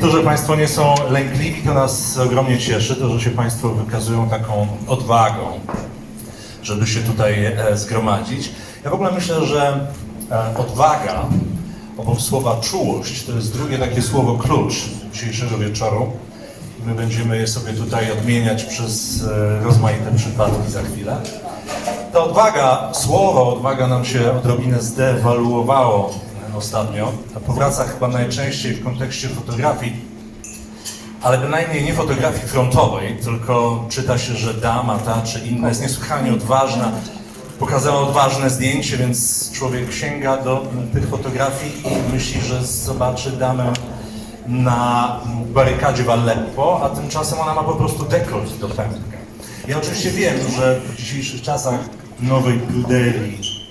To, że Państwo nie są lękliwi, to nas ogromnie cieszy. To, że się Państwo wykazują taką odwagą, żeby się tutaj e, zgromadzić. Ja w ogóle myślę, że e, odwaga, obok słowa czułość, to jest drugie takie słowo klucz dzisiejszego wieczoru. My będziemy je sobie tutaj odmieniać przez e, rozmaite przypadki za chwilę. Ta odwaga, słowo odwaga nam się odrobinę zdewaluowało ostatnio. Powraca chyba najczęściej w kontekście fotografii, ale bynajmniej nie fotografii frontowej, tylko czyta się, że dama ta czy inna jest niesłychanie odważna, pokazała odważne zdjęcie, więc człowiek sięga do tych fotografii i myśli, że zobaczy damę na barykadzie w Aleppo, a tymczasem ona ma po prostu dekolt do pępka. Ja oczywiście wiem, że w dzisiejszych czasach nowej pruderii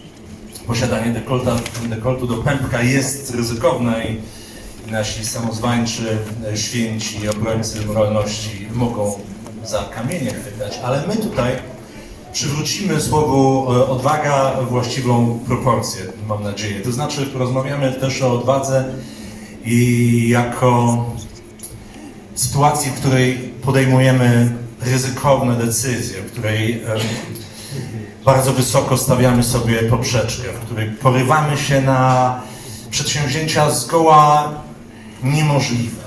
posiadanie dekolta, dekoltu do pępka jest ryzykowne i nasi samozwańczy e, święci obrońcy moralności mogą za kamienie chwytać, ale my tutaj przywrócimy słowu e, odwaga właściwą proporcję, mam nadzieję. To znaczy porozmawiamy też o odwadze i jako sytuacji, w której podejmujemy ryzykowne decyzje, w której bardzo wysoko stawiamy sobie poprzeczkę, w której porywamy się na przedsięwzięcia zgoła niemożliwe.